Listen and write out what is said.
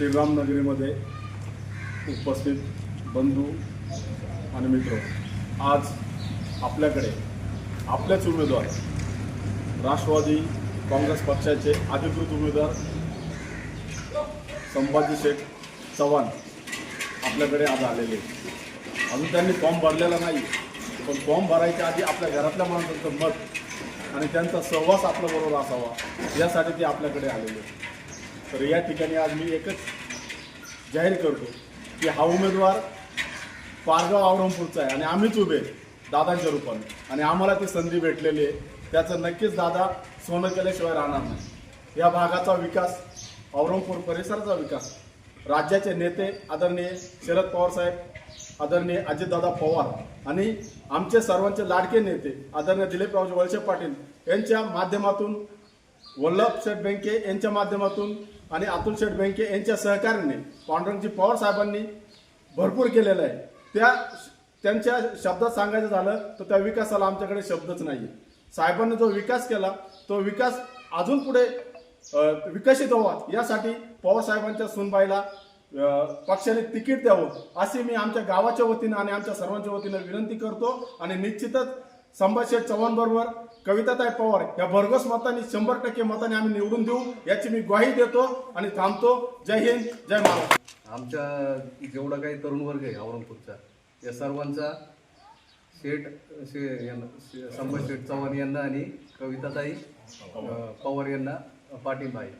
श्रीराम नगरीमध्ये उपस्थित बंधू आणि मित्र आज आपल्याकडे आपल्याच उमेदवार राष्ट्रवादी काँग्रेस पक्षाचे अधिकृत उमेदवार संभाजी शेख चव्हाण आपल्याकडे आज आलेले अजून त्यांनी फॉर्म भरलेला नाही पण फॉर्म भरायच्या आधी आपल्या घरातल्या माणसांचं मत आणि त्यांचा सहवास आपल्याबरोबर असावा यासाठी ते आपल्याकडे आलेले आहेत. तर या ठिकाणी आज मी एकच जाहीर करतो की हा उमेदवार पारगाव औरंगपूरचा आहे आणि आम्हीच उभे आहे दादांच्या रूपाने. आणि आम्हाला ती संधी भेटलेली आहे. त्याचं नक्कीच दादा सोनं केल्याशिवाय राहणार नाही. या भागाचा विकास औरंगपूर परिसराचा विकास राज्याचे नेते आदरणीय शरद पवार साहेब आदरणीय अजितदादा पवार आणि आमचे सर्वांचे लाडके नेते आदरणीय दिलीपरावजी वळसे पाटील यांच्या माध्यमातून वल्लभ शेठ बँके यांच्या माध्यमातून आणि अतुल शेठ बँके यांच्या सहकार्याने पांडुरंगजी पवार साहेबांनी भरपूर केलेलं आहे. त्या त्यांच्या शब्दात सांगायचं झालं तर त्या विकासाला आमच्याकडे शब्दच नाही साहेबांनी जो विकास केला तो विकास अजून पुढे विकसित व्हावा यासाठी पवार साहेबांच्या सुनबाईला पक्षाने तिकीट द्यावं अशी मी आमच्या गावाच्या वतीनं आणि आमच्या सर्वांच्या वतीनं विनंती करतो. आणि निश्चितच संभाषेठ चव्हाण बरोबर कविताताई पवार या भरघोस मताने शंभर टक्के मताने आम्ही निवडून देऊ याची मी ग्वाही देतो आणि थांबतो. जय हिंद जय महाराष्ट्र. आमच्या जेवढा काही तरुण वर्ग आहे औरंगपूरचा या सर्वांचा शेठ शे यांना संभाष संभाजी शेठ चव्हाण यांना आणि कविताताई पवार यांना पाठिंबा आहे.